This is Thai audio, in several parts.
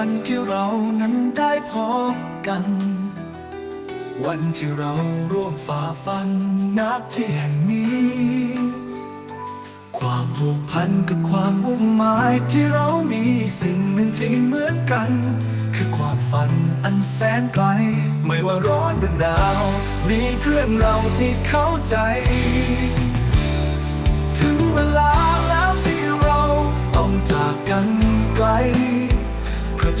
ันที่เรานั้นได้พบกัน วันที่เราร่วมฝ่าฟันนับที่แห่งนี้ ความผูกพันกับความมุ่งหมายที่เรามีสิ่งหนึ่งที่เหมือนกัน คือความฝันอันแสนไกล ไม่ว่าร้อนหรือหนาว มีเพื่อนเราที่เข้าใจ ถึงเวลาแล้วที่เราต้องจากกันไกล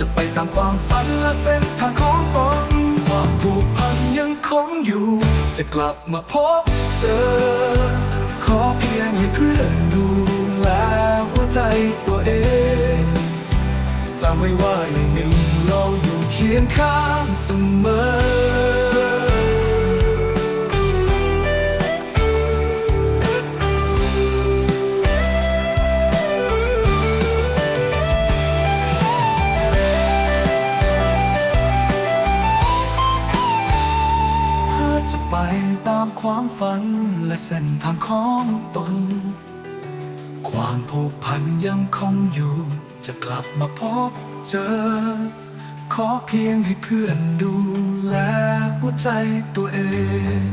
จะไปตามความฝันและเส้นทางของตนความผูกพันยังคงอยู่ จะกลับมาพบเจอ ขอเพียงให้เพื่อนดูแลหัวใจตัวเองจำไว้ว่าในหนึ่งเราอยู่เคียงข้างเสมอ ไปตามความฝันและเส้นทางของตน ความผูกพันยังคงอยู่ จะกลับมาพบเจอ ขอเพียงให้เพื่อนดูแลหัวใจตัวเอง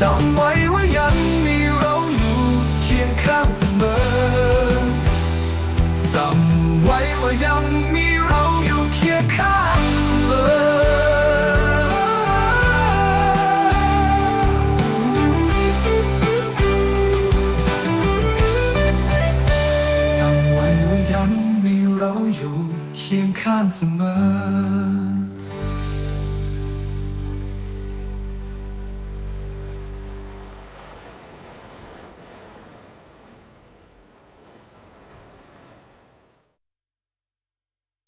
จำไว้ว่ายังมีเราอยู่เคียงข้างเสมอจำไว้ว่ายังมี เราอยู่เคียงข้างเสมอ